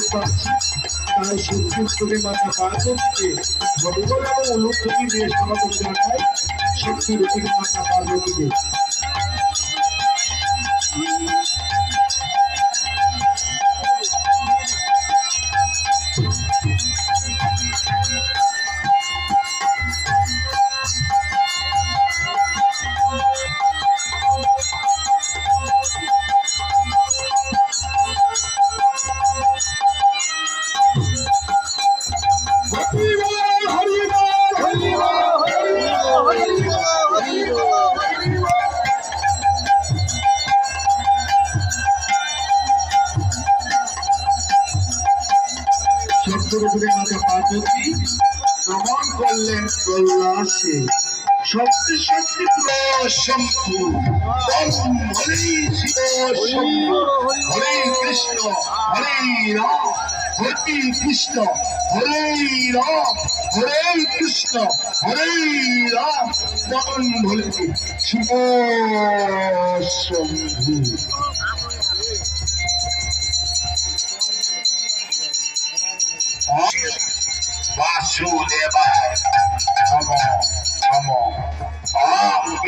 দেখতে পাচ্ছি তাই শক্তিপুরে মাতা পার্বতীকে ভগবান এবং অনুভূতি দিয়ে সনাতন জানায় শক্তির মাথা পার্বতীকে শব্দরূপে মাতা পার্বতী প্রমাণ করলেন কৈলাসে শক্তি শক্তি শম্ভু হরে শিব, শম্ভু, হরে কৃষ্ণ, হরে রাম, হরে কৃষ্ণ, হরে রাম, হরে কৃষ্ণ শিব, শম্ভু।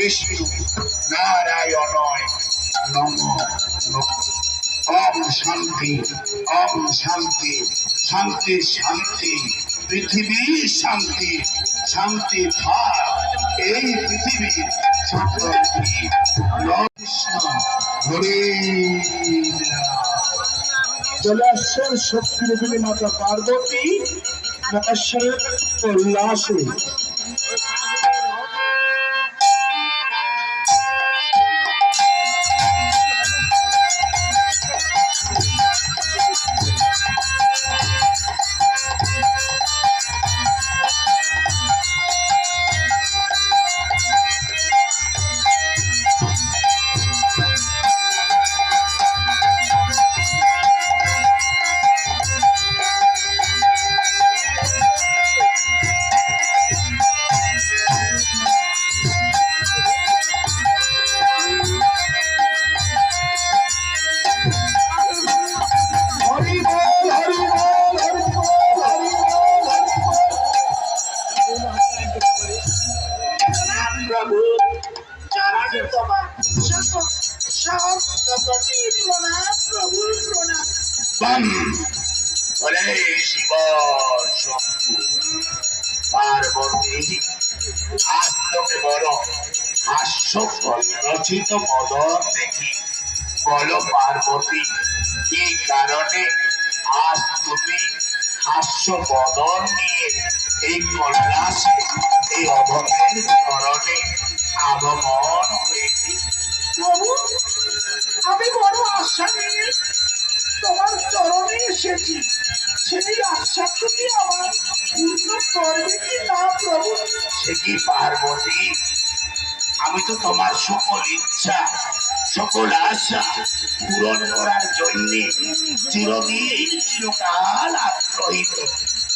বিষ্ণু নারায়ণয় নম ওম শান্তি ওম শান্তি শান্তি শান্তি পৃথিবী শান্তি শান্তি থাক এই পৃথিবী শান্তি কৃষ্ণ হরে। চলে আসছেন শক্তিরূপিণী মাতা পার্বতী মহেশ্বরের কৈলাসে প্রভু চরণে তোমার সকল সপ্তপতি প্রণাম প্রভু প্রণাম। বম। হরে শিব শম্ভু, পার্বতী আজ তোকে বড় হাস্যফল রচিত বদন দেখি। বলো পার্বতী, কি কারণে আজ তুমি হাস্য বদন নিয়ে এই কৈলাসে এই অভবের চরণে আগমন হয়েছি। প্রভু আমি বড় আশা নিয়ে তোমার চরণে এসেছি। সেই আশাটা কি আমার পূর্ণ করবে কি না প্রভু? সে কি পার্বতী? আমি তো তোমার সকল ইচ্ছা সকল আশা পূরণ করার জন্য চিরদিন চিরকাল আগ্রহিত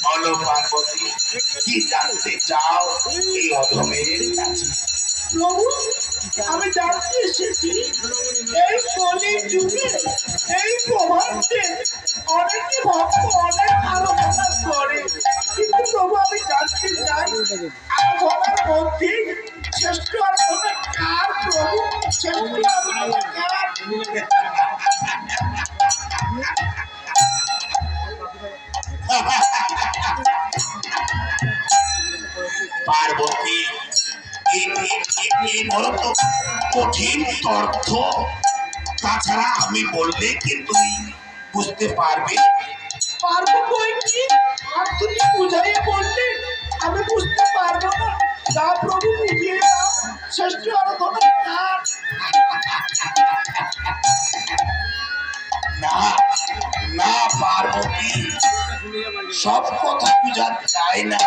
বলো পার্বতী কি জানতে চাও? এই অধমের কাছে। প্রভু আমি জানতে এসেছি এই কলি যুগে এই প্রভাতে অনেকে ভক্ত অনেক আরাধনা করে। কিন্তু প্রভু আমি জানতে চাই আরাধনার মধ্যে শ্রেষ্ঠ আরাধনা কার প্রভু? শ্রেষ্ঠ আরাধনা কার? পার্বতী এ- এ- এ- এ বলো কঠিন তর্ক। তাছাড়া আমি বললে কি তুমি বুঝতে পারবে? পারব বই কি? আর তুমি বুঝাইয়ে বললে আমি বুঝতে পারব না। যা প্রভু বুঝিয়ে দাও শ্রেষ্ঠ আরাধনা। না না সব কথা না।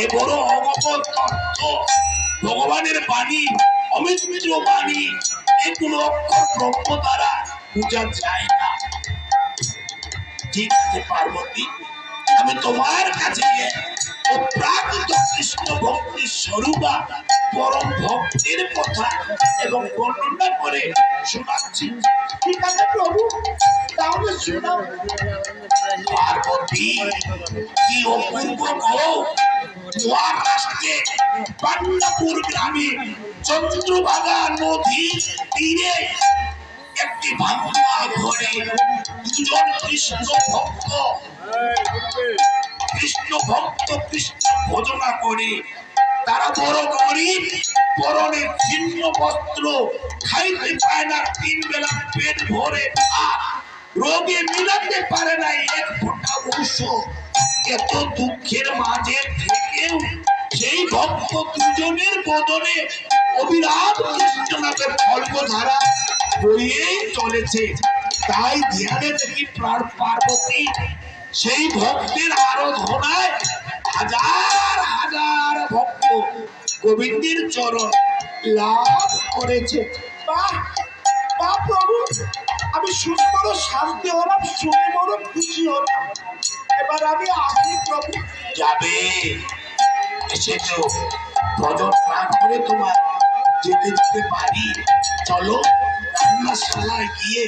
এ বড় তত্ত্ব, ভগবানের বাণী, অমিত মিত্র বাণী, এগুলো অক্ষর ব্রহ্ম দ্বারা বোঝা যায় না। ঠিক আছে পার্বতী আমি তোমার কাছে গিয়ে ও প্রাকৃত কৃষ্ণ ভক্তির স্বরূপা, পরম ভক্তির কথা এবং বর্ণনা করে শোনাচ্ছি গ্রামে চন্দ্রভাগা নদী তীরে একটি ভাঙা ঘরে দুজন কৃষ্ণ ভক্ত কৃষ্ণ ভক্ত, কৃষ্ণ ভজনা করে। তারা বড় গরিব, পরনে ছিন্ন বস্ত্র, খাইতে পায় না, তিন বেলা পেট ভরে রোগে মিলাতে পারে না এক ফোঁটা ঔষধ। এত দুঃখের মাঝে থেকেও সেই ভক্ত দুজনের বদনে অবিরাম কৃষ্ণনাথের খল্পধারা বইয়েই চলেছে। তাই ধ্যানে দেখি প্রাণ পার্বতী, সেই ভক্তের আরাধনায় হাজার হাজার ভক্ত গোবিন্দের চরণ লাভ করেছে। বাহ! প্রভু! আমি বড় শান্তি হলাম শুনে বড় খুশি হলাম। এবার আমি আসি প্রভু। যাবে। এসেছ। ভজন না করে তোমার যেতে যেতে পারি। চলো রান্নাশালায় গিয়ে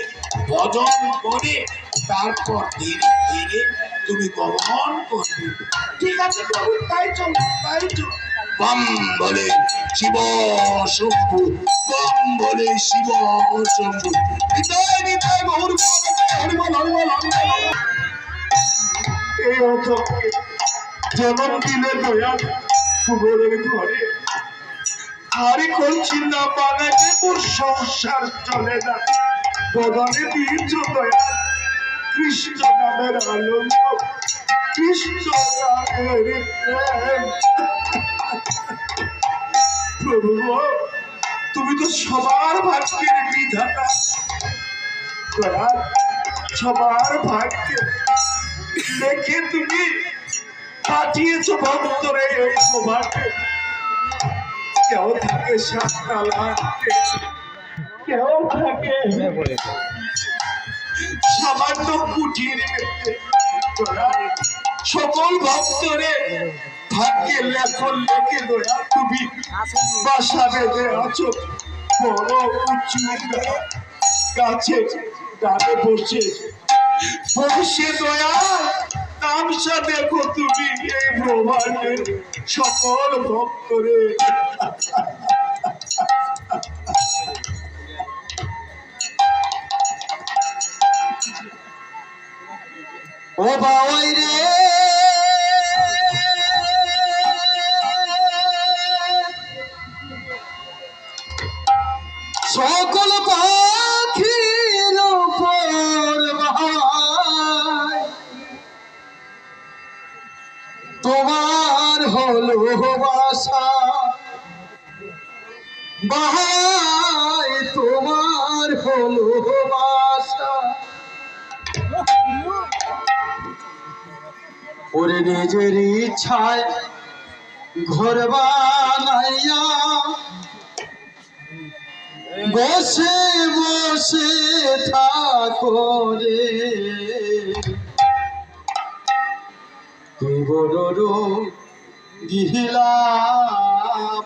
ভজন করে, তারপর ধীরে ধীরে তুমি গমন করবে। ঠিক আছে প্রভু, তাই চল তাই চল। বম বলে শিব শম্ভু বম বলে শিব শম্ভু। হৃদয় হৃদয় গৌর হরিবল হরিবল এই যেমন দিলে দয়াল কুবরের ঘরে। আরে করছি না বানাইতে মোর সংসার চলে না। বদনে দিয়েছ দয়াল কৃষ্ণ নামের আনন্দ, কৃষ্ণ নামের প্রেম। তুমি তো সবার ভাগ্যের বিধাতা। সবার ভাগ্যের দেখে তুমি পাঠিয়েছ ভক্তরে এই সভাকে কেউ থাকে সাতটালাতে কেউ থাকে সামান্য কুটির সকল ভক্তরে ভাগ্যে লেখন, লেখে দয়া তুমি বাসা বেঁধে আছো। বড় উঁচু গাছে ডালে বসে। বসে দয়া তামসা দেখো তুমি এই ব্রহ্মাণ্ডের সকল ভক্তরে। ও বাবাই রে। সকল পাখির তোমার হলো বাসা। বাহাই তোমার হলো বাসা। ওরে নিজের ইচ্ছায় ঘর বানাইয়া বসে বসে থাকো রে। গিহিলা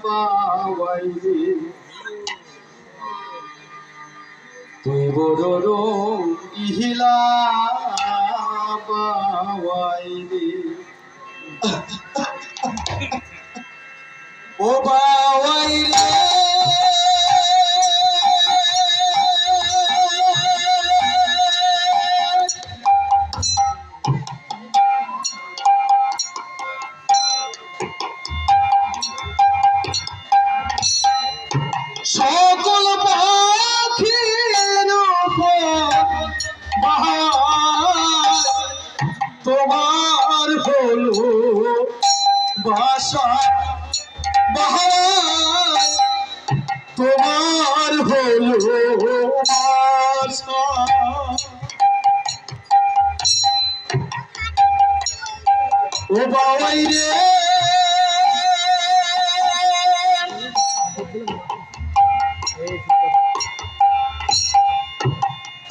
বাবাই তুই বড় ইহিলা বাবাই রে। ও বাবাই তোমার হলো ও বাবাই রে।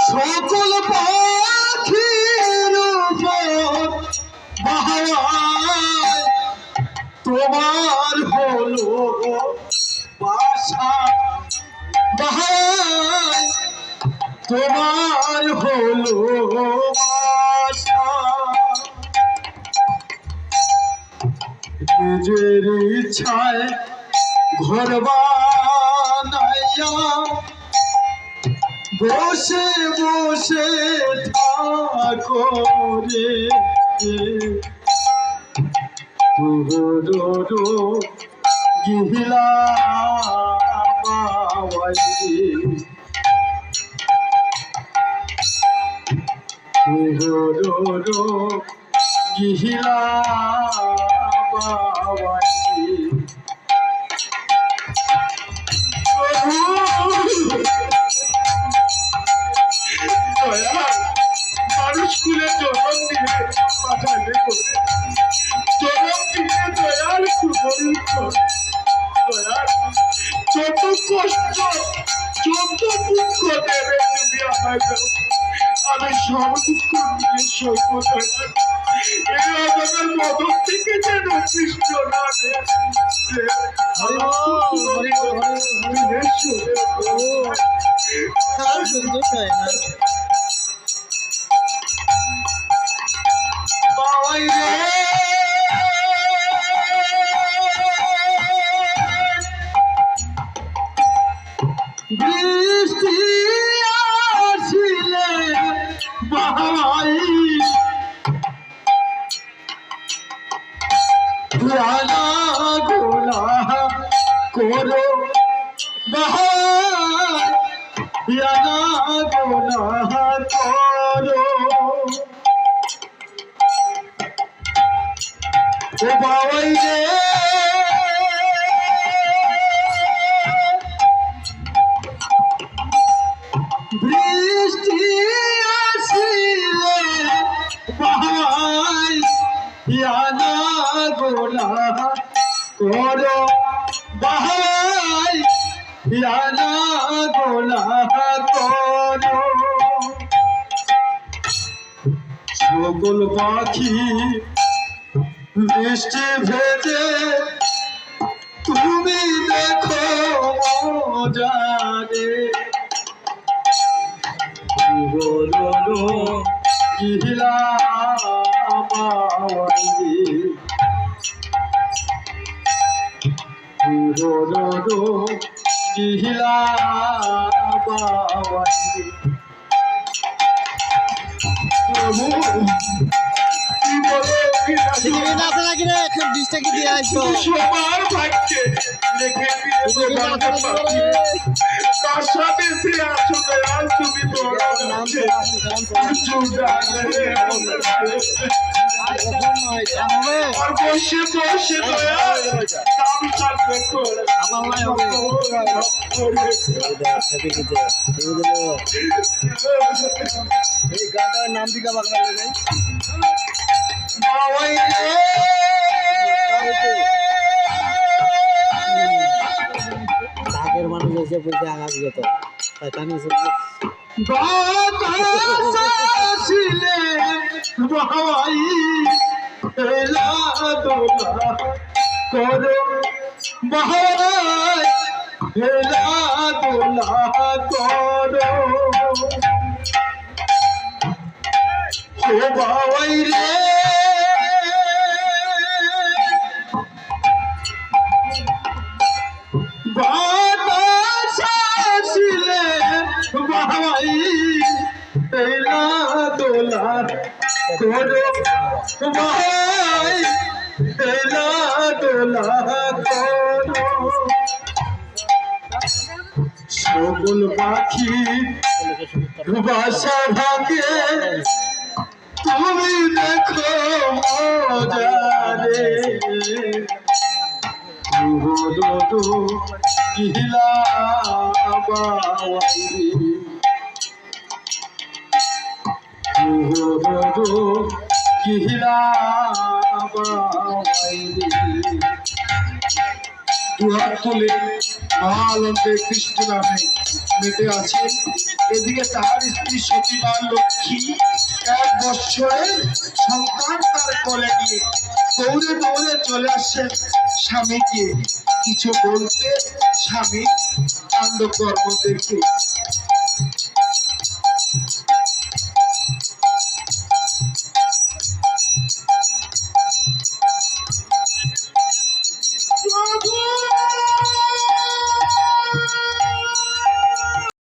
সকল পাখির তোমার হলো বাসা। বাহাই তোমার হলো বাসা। নিজের ইচ্ছায় ঘর বানাইয়া বসে বসে থাকো রে। তুহরো গিহিলা পাওয়াই মানুষ কুলে জন্ম দিয়ে পাঠালে নিয়ে সইব ও বাবাই রে। বৃষ্টি আসিলে বাহাই ইয়ানা গোলা করো। বাহাই ইয়ানা গোলা করো। সকল পাখি বৃষ্টি ভেজে তুমি দেখো মজারে। বলো গিলা বাবাই বলো গিলা টিকিট আছে নাকি রে? একশো বিশ টাকা দিয়ে আসো সবার ভাগ্যে লেখে দিয়েছে জানতে পারছি তার সাথে সে আছো দয়াল তুমি বড় আছে। আর বসে বসে দয়াল দাম থাকবে করে। আমার মনে হবে। এই গানটার নাম দিকে বাংলা লেগে বাবাই রে আগের মানুষ এসে বলছে আঘাত যেত এসে বাতাসিলে বাবাই এলা দোলা করো বাহাই এলা দোলা করো ও বাবাই রে করো বাবাই এলা দোলা করো সকল পাখি বাসা ভাঙে তুমি দেখো মজারে গিলা বাবাই কৃষ্ণ নামে মেতে আছে এদিকে তাহার স্ত্রী সতীমা লক্ষ্মী এক বৎসরের সন্তান তার কোলে নিয়ে দৌড়ে দৌড়ে চলে আসছেন স্বামীকে, কিছু বলতে স্বামী কাণ্ড কর্ম দেখে।